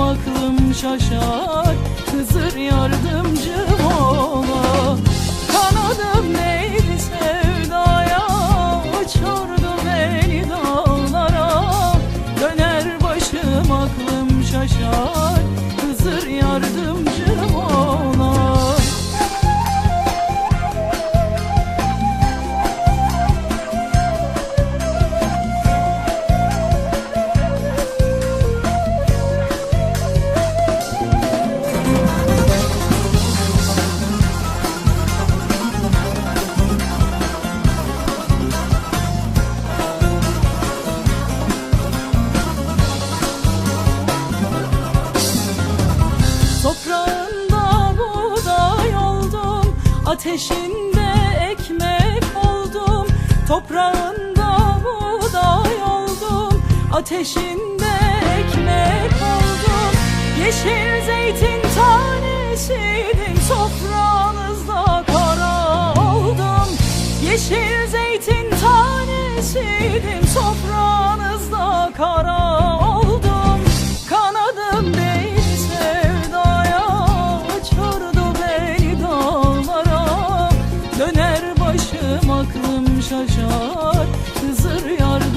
aklım şaşar Hızır yardımcım ola. Kanadım neydi sevdaya Uçurdu beni dağlara. Döner başım aklım şaşar Ateşinde ekmek oldum Toprağında buğday oldum. Ateşinde ekmek oldum Yeşil zeytin tanesiydin Toprağınızda kara oldum Yeşil zeytin tanesiydin Toprağınızda kara şaşar Hızır yardımcım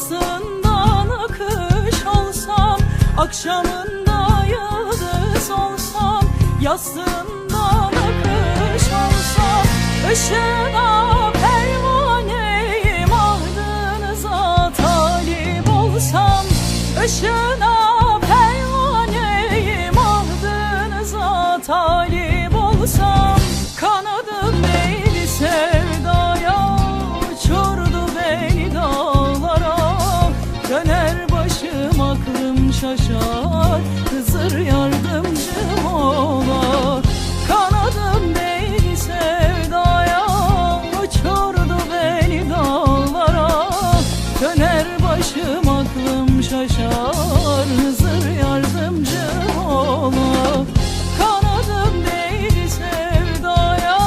Yastığından akış olsam Akşamında yıldız olsam Yastığından akış olsam Işığına pervaneyim Ardınıza talip olsam Işığına pervaneyim Ardınıza talip olsam aklım şaşar Hızır yardımcım ola Kanadım beni sevdaya Uçurdu beni dağlara. Döner başım aklım şaşar Hızır yardımcım ola Kanadım değil sevdaya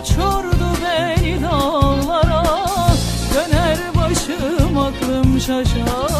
Uçurdu beni dağlara. Döner başım aklım şaşar